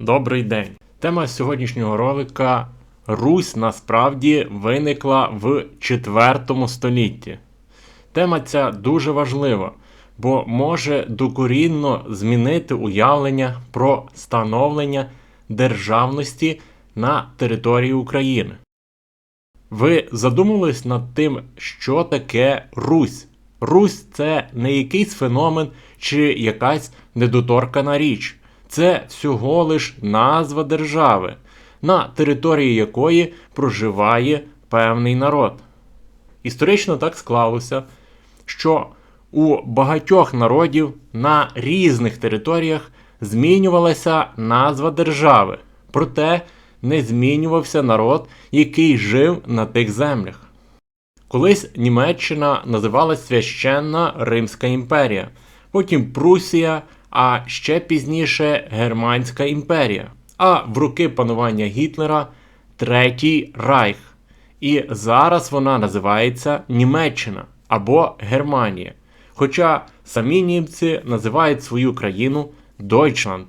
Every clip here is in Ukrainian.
Добрий день. Тема сьогоднішнього ролика Русь насправді виникла в 4 столітті. Тема ця дуже важлива, бо може докорінно змінити уявлення про становлення державності на території України. Ви задумувались над тим, що таке Русь? Русь це не якийсь феномен чи якась недоторкана річ. Це всього лиш назва держави, на території якої проживає певний народ. Історично так склалося, що у багатьох народів на різних територіях змінювалася назва держави, проте не змінювався народ, який жив на тих землях. Колись Німеччина називалась Священна Римська імперія, потім Прусія, а ще пізніше Германська імперія, а в роки панування Гітлера Третій Райх. І зараз вона називається Німеччина або Германія. Хоча самі німці називають свою країну Deutschland.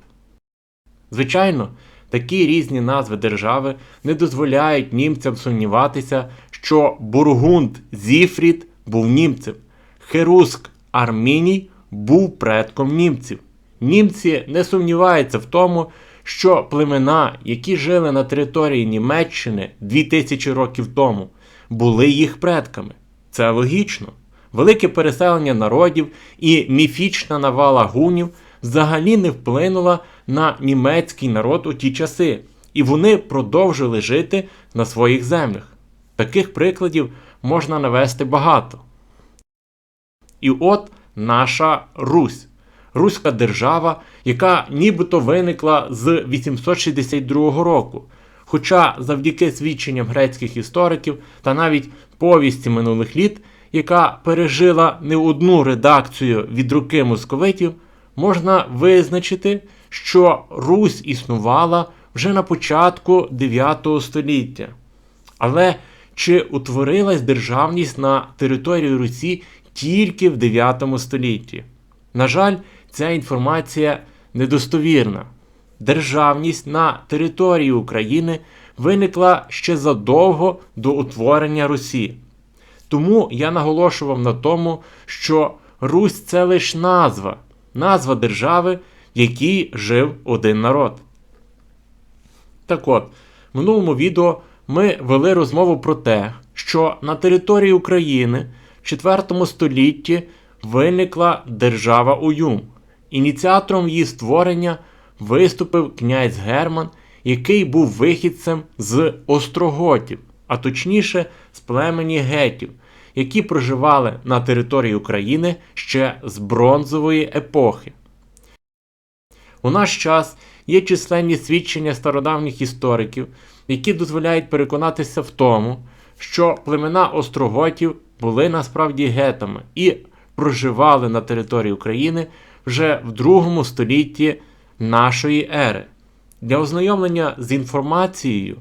Звичайно, такі різні назви держави не дозволяють німцям сумніватися, що Бургунд Зіфрід був німцем, Херуск Арміній був предком німців. Німці не сумніваються в тому, що племена, які жили на території Німеччини 2000 років тому, були їх предками. Це логічно. Велике переселення народів і міфічна навала гунів взагалі не вплинула на німецький народ у ті часи, і вони продовжили жити на своїх землях. Таких прикладів можна навести багато. І от наша Русь. Руська держава, яка нібито виникла з 862 року. Хоча завдяки свідченням грецьких істориків та навіть повісті минулих літ, яка пережила не одну редакцію від руки московитів, можна визначити, що Русь існувала вже на початку 9 століття. Але чи утворилась державність на території Русі тільки в 9 столітті? На жаль, ця інформація недостовірна. Державність на території України виникла ще задовго до утворення Русі. Тому я наголошував на тому, що Русь це лише назва, назва держави, в якій жив один народ. Так от, в минулому відео ми вели розмову про те, що на території України в 4 столітті виникла держава Уюм. Ініціатором її створення виступив князь Герман, який був вихідцем з Остроготів, а точніше з племені гетів, які проживали на території України ще з бронзової епохи. У наш час є численні свідчення стародавніх істориків, які дозволяють переконатися в тому, що племена Остроготів були насправді гетами і проживали на території України вже в другому столітті нашої ери. Для ознайомлення з інформацією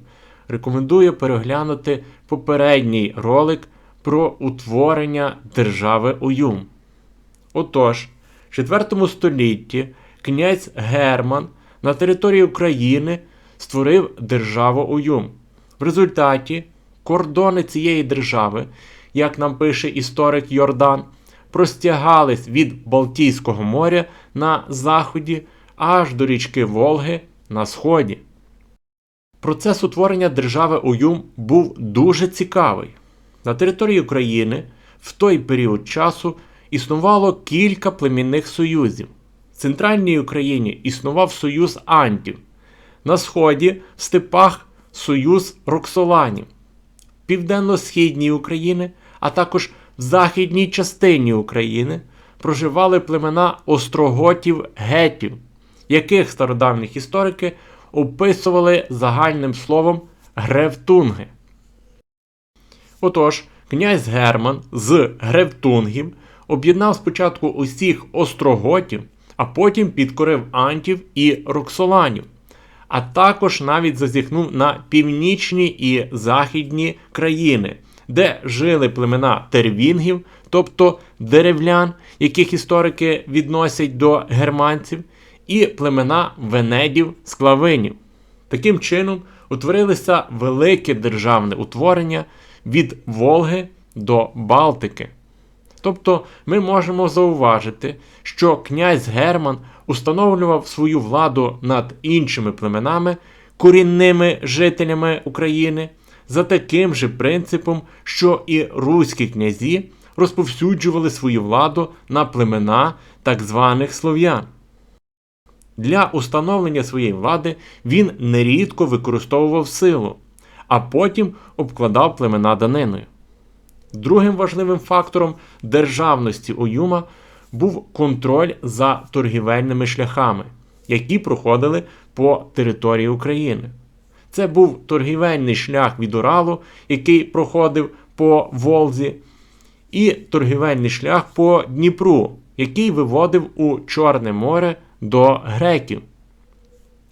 рекомендую переглянути попередній ролик про утворення держави Уюм. Отож, в 4 столітті князь Герман на території України створив державу Уюм. В результаті кордони цієї держави, як нам пише історик Йордан, простягались від Балтійського моря на заході аж до річки Волги на сході. Процес утворення держави Уюм був дуже цікавий. На території України в той період часу існувало кілька племінних союзів. В центральній Україні існував союз антів, на сході в степах союз роксоланів, південно-східній Україні, а також в західній частині України проживали племена остроготів гетів, яких стародавніх історики описували загальним словом гревтунги. Отож, князь Герман з Гревтунгів об'єднав спочатку усіх остроготів, а потім підкорив антів і роксоланів, а також навіть зазіхнув на північні і західні країни, де жили племена тервінгів, тобто деревлян, яких історики відносять до германців, і племена венедів склавинів. Таким чином утворилося велике державне утворення від Волги до Балтики. Тобто ми можемо зауважити, що князь Герман установлював свою владу над іншими племенами, корінними жителями України, за таким же принципом, що і руські князі розповсюджували свою владу на племена так званих слов'ян. Для установлення своєї влади він нерідко використовував силу, а потім обкладав племена даниною. Другим важливим фактором державності Оюма був контроль за торгівельними шляхами, які проходили по території України. Це був торгівельний шлях від Уралу, який проходив по Волзі, і торгівельний шлях по Дніпру, який виводив у Чорне море до греків.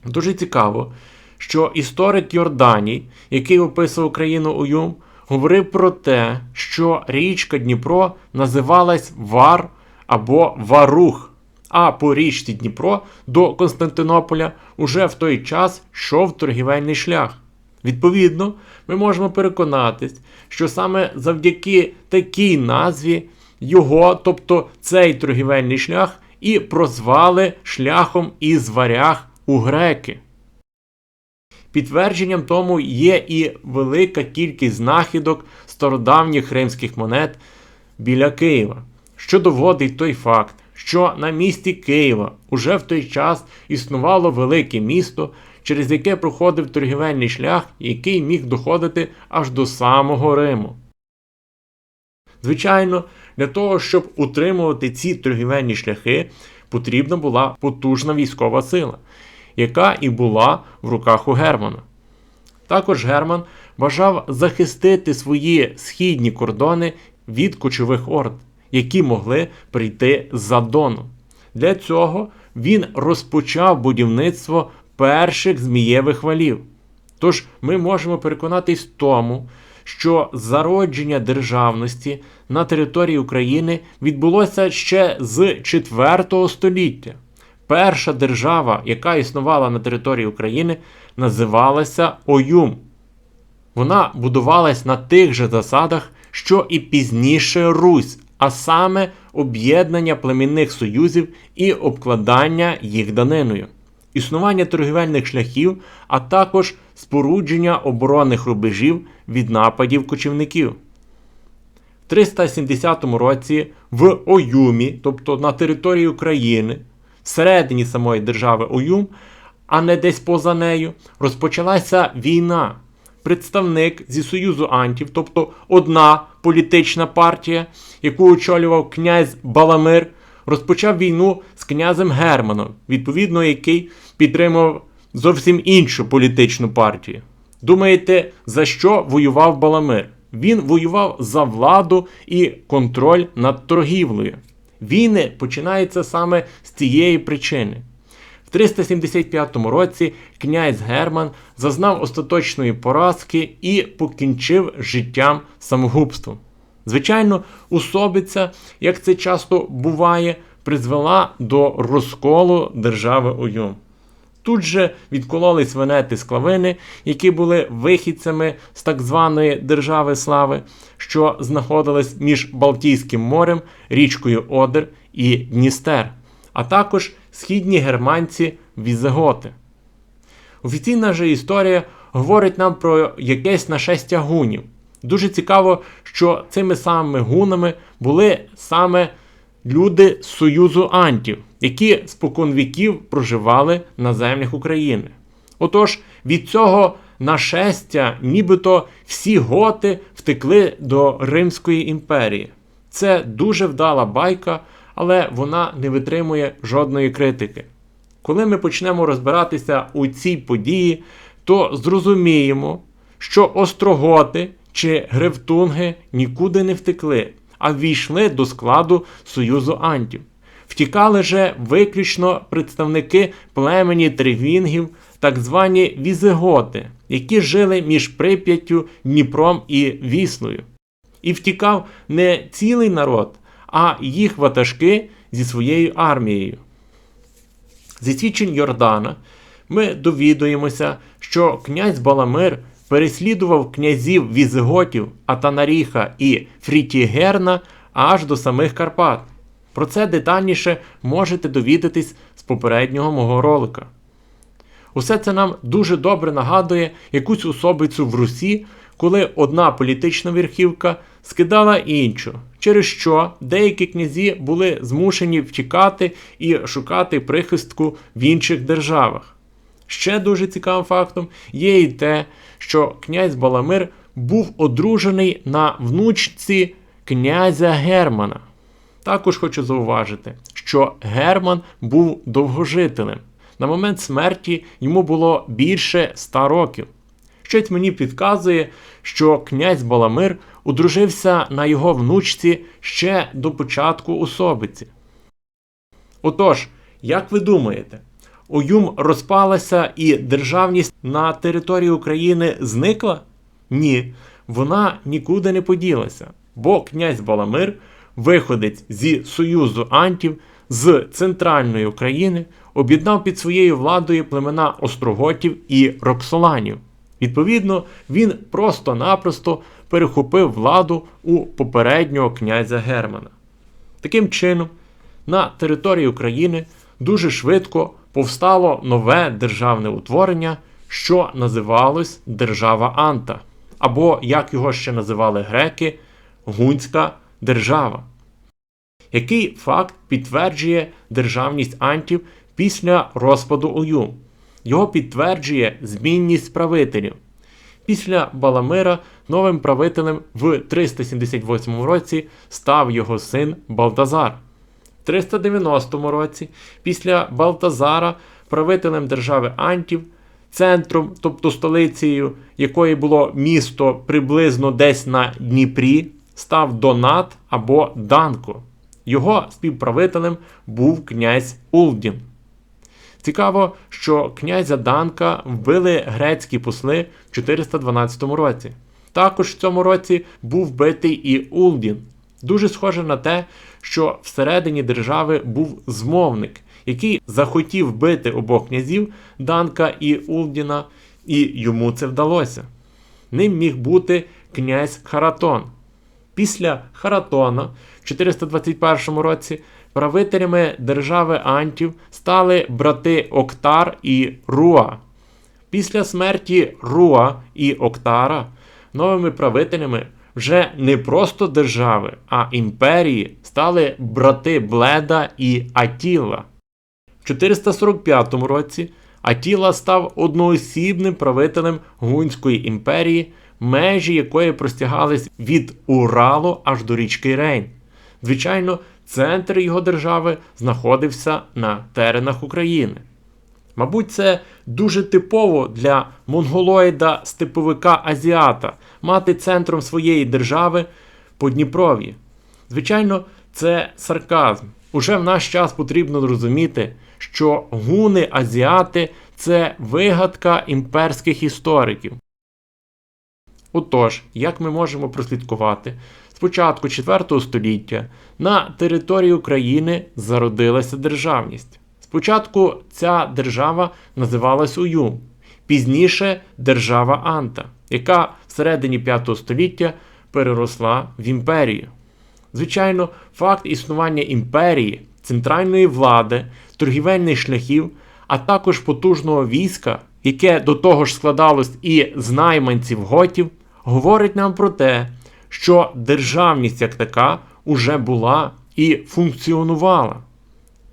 Дуже цікаво, що історик Йорданій, який описував країну Уюм, говорив про те, що річка Дніпро називалась Вар або Варух, а по річці Дніпро до Константинополя уже в той час йшов торгівельний шлях. Відповідно, ми можемо переконатись, що саме завдяки такій назві його, тобто цей торгівельний шлях, і прозвали шляхом із варяг у греки. Підтвердженням тому є і велика кількість знахідок стародавніх римських монет біля Києва, що доводить той факт, що на місті Києва уже в той час існувало велике місто, через яке проходив торгівельний шлях, який міг доходити аж до самого Риму. Звичайно, для того, щоб утримувати ці торгівельні шляхи, потрібна була потужна військова сила, яка і була в руках у Германа. Також Герман бажав захистити свої східні кордони від кочових орд, які могли прийти з-за Дону. Для цього він розпочав будівництво перших змієвих валів. Тож ми можемо переконатись в тому, що зародження державності на території України відбулося ще з 4 століття. Перша держава, яка існувала на території України, називалася Оюм. Вона будувалась на тих же засадах, що і пізніше Русь, а саме об'єднання племінних союзів і обкладання їх даниною, існування торгівельних шляхів, а також спорудження оборонних рубежів від нападів кочівників. В 370 році в Оюмі, тобто на території України, всередині самої держави Оюм, а не десь поза нею, розпочалася війна. Представник зі Союзу Антів, тобто одна політична партія, яку очолював князь Баламир, розпочав війну з князем Германом, відповідно, який підтримував зовсім іншу політичну партію. Думаєте, за що воював Баламир? Він воював за владу і контроль над торгівлею. Війни починаються саме з цієї причини. В 375 році князь Герман зазнав остаточної поразки і покінчив життям самогубством. Звичайно, усобиця, як це часто буває, призвела до розколу держави Ойом. Тут же відкололись венети склавини, які були вихідцями з так званої держави Слави, що знаходились між Балтійським морем, річкою Одер і Дністер, а також східні германці Візеготи. Офіційна же історія говорить нам про якесь нашестя гунів. Дуже цікаво, що цими самими гунами були саме люди з Союзу Антів, які споконвіків проживали на землях України. Отож, від цього нашестя, нібито всі готи втекли до Римської імперії. Це дуже вдала байка, але вона не витримує жодної критики. Коли ми почнемо розбиратися у цій події, то зрозуміємо, що остроготи чи гревтунги нікуди не втекли, а ввійшли до складу Союзу Антів. Втікали же виключно представники племені тригвінгів, так звані візиготи, які жили між Прип'яттю, Дніпром і Віслою. І втікав не цілий народ, а їх ватажки зі своєю армією. Зі свідчень Йордана ми довідуємося, що князь Баламир переслідував князів Візиготів, Атанаріха і Фрітігерна аж до самих Карпат. Про це детальніше можете довідатись з попереднього мого ролика. Усе це нам дуже добре нагадує якусь особицю в Русі, коли одна політична верхівка скидала іншу, через що деякі князі були змушені втікати і шукати прихистку в інших державах. Ще дуже цікавим фактом є і те, що князь Баламир був одружений на внучці князя Германа. Також хочу зауважити, що Герман був довгожителем. На момент смерті йому було більше 100 років. Щось мені підказує, що князь Баламир одружився на його внучці ще до початку особиці. Отож, як ви думаєте, Уюм розпалася і державність на території України зникла? Ні, вона нікуди не поділася, бо князь Баламир, виходець зі Союзу Антів з центральної України, об'єднав під своєю владою племена Остроготів і Роксоланів. Відповідно, він просто-напросто перехопив владу у попереднього князя Германа. Таким чином, на території України дуже швидко повстало нове державне утворення, що називалось Держава Анта, або, як його ще називали греки, Гунська держава. Який факт підтверджує державність антів після розпаду Уюм? Його підтверджує змінність правителів. Після Баламира новим правителем в 378 році став його син Балтазар. В 390 році, після Балтазара, правителем держави Антів, центром, тобто столицею, якої було місто приблизно десь на Дніпрі, став Донат або Данко. Його співправителем був князь Улдін. Цікаво, що князя Данка вбили грецькі посли в 412 році. Також в цьому році був вбитий і Улдін. Дуже схоже на те, що всередині держави був змовник, який захотів вбити обох князів Данка і Улдіна, і йому це вдалося. Ним міг бути князь Харатон. Після Харатона 421 році правителями держави Антів стали брати Октар і Руа. Після смерті Руа і Октара новими правителями вже не просто держави, а імперії стали брати Бледа і Атіла. В 445 році Атіла став одноосібним правителем Гунської імперії, межі якої простягались від Уралу аж до річки Рейн. Звичайно, центр його держави знаходився на теренах України. Мабуть, це дуже типово для монголоїда степовика Азіата мати центром своєї держави Подніпров'ї. Звичайно, це сарказм. Уже в наш час потрібно розуміти, що гуни азіати це вигадка імперських істориків. Отож, як ми можемо прослідкувати, з початку 4 століття на території України зародилася державність. Спочатку ця держава називалась Уюм, пізніше держава Анта, яка всередині 5 століття переросла в імперію. Звичайно, факт існування імперії, центральної влади, торгівельних шляхів, а також потужного війська, яке до того ж складалось і з найманців готів, говорить нам про те, що державність як така уже була і функціонувала.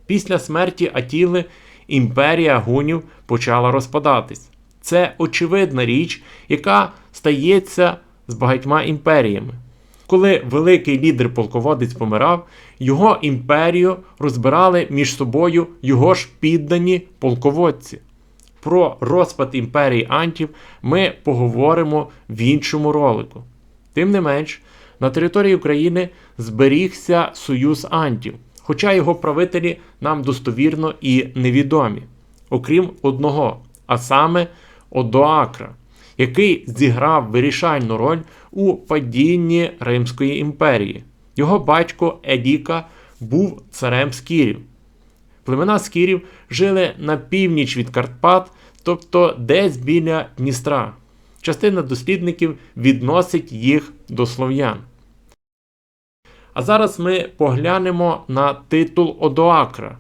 Після смерті Атіли імперія гунів почала розпадатись. Це очевидна річ, яка стається з багатьма імперіями. Коли великий лідер полководець помирав, його імперію розбирали між собою його ж піддані полководці. Про розпад імперії Антів ми поговоримо в іншому ролику. Тим не менш, на території України зберігся Союз Антів, хоча його правителі нам достовірно і невідомі, окрім одного, а саме Одоакра, який зіграв вирішальну роль у падінні Римської імперії. Його батько Едіка був царем Скірів. Племена скірів жили на північ від Карпат, тобто десь біля Дністра. Частина дослідників відносить їх до слов'ян. А зараз ми поглянемо на титул Одоакра.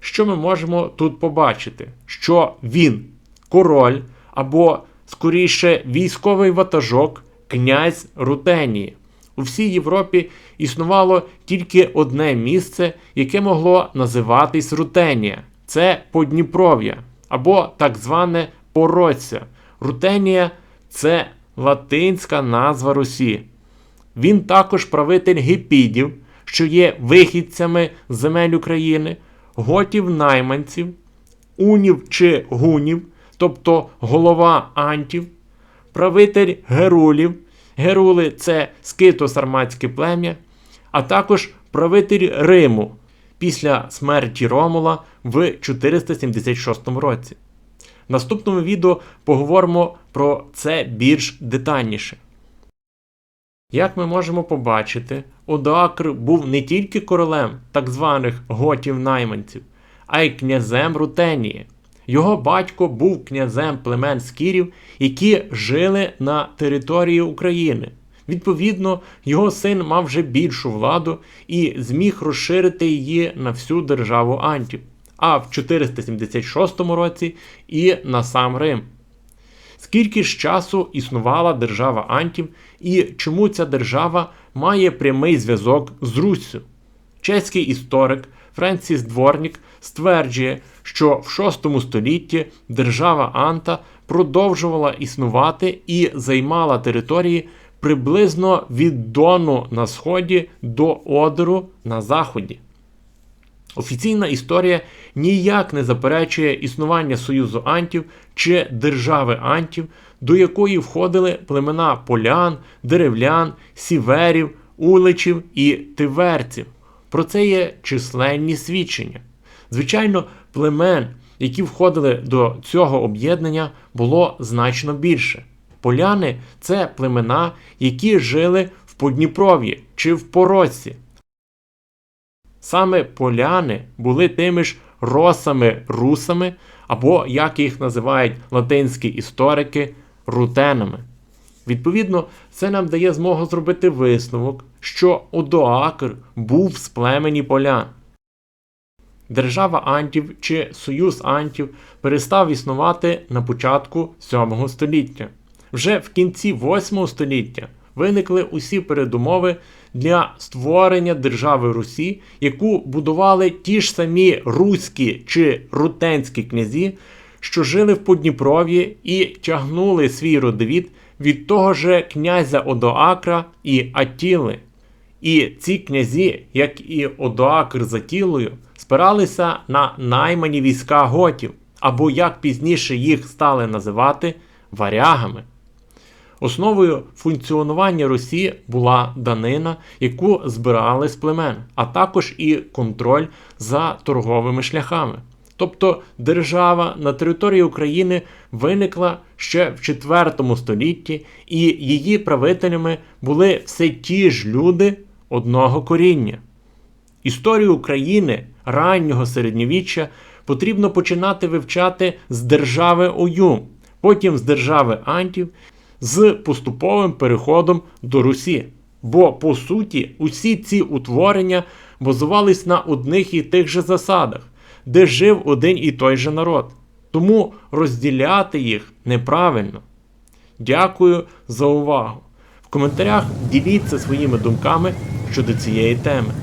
Що ми можемо тут побачити? Що він король або, скоріше, військовий ватажок, князь Рутенії. У всій Європі існувало тільки одне місце, яке могло називатись Рутенія. Це Подніпров'я або так зване Пороця. Рутенія це латинська назва Русі. Він також правитель гепідів, що є вихідцями земель України, готів найманців, унів чи гунів, тобто голова антів, правитель герулів. Герули це скито-сарматське плем'я, а також правитель Риму після смерті Ромула в 476 році. Наступному відео поговоримо про це більш детальніше. Як ми можемо побачити, Одоакр був не тільки королем так званих готів-найманців, а й князем Рутенії. Його батько був князем племен скірів, які жили на території України. Відповідно, його син мав вже більшу владу і зміг розширити її на всю державу Антів, а в 476 році і на сам Рим. Скільки ж часу існувала держава Антів і чому ця держава має прямий зв'язок з Руссю? Чеський історик Френсіс Дворнік стверджує, що в VI столітті держава Анта продовжувала існувати і займала території приблизно від Дону на сході до Одеру на заході. Офіційна історія ніяк не заперечує існування Союзу Антів чи держави Антів, до якої входили племена полян, деревлян, сіверів, уличів і тиверців. Про це є численні свідчення. Звичайно, племен, які входили до цього об'єднання, було значно більше. Поляни це племена, які жили в Подніпров'ї чи в Поросі. Саме поляни були тими ж росами-русами, або, як їх називають латинські історики, рутенами. Відповідно, це нам дає змогу зробити висновок, що Одоакр був з племені полян. Держава Антів чи Союз Антів перестав існувати на початку 7 століття. Вже в кінці 8 століття виникли усі передумови для створення держави Русі, яку будували ті ж самі руські чи рутенські князі, що жили в Подніпров'ї і тягнули свій родовід від того же князя Одоакра і Атіли. І ці князі, як і Одоакр за тілою, спиралися на наймані війська готів, або як пізніше їх стали називати варягами. Основою функціонування Русі була данина, яку збирали з племен, а також і контроль за торговими шляхами. Тобто держава на території України виникла ще в IV столітті, і її правителями були все ті ж люди одного коріння. Історію України раннього середньовіччя потрібно починати вивчати з держави Оюм, потім з держави Антів, з поступовим переходом до Русі. Бо, по суті, усі ці утворення базувались на одних і тих же засадах, де жив один і той же народ. Тому розділяти їх неправильно. Дякую за увагу. В коментарях діліться своїми думками щодо цієї теми.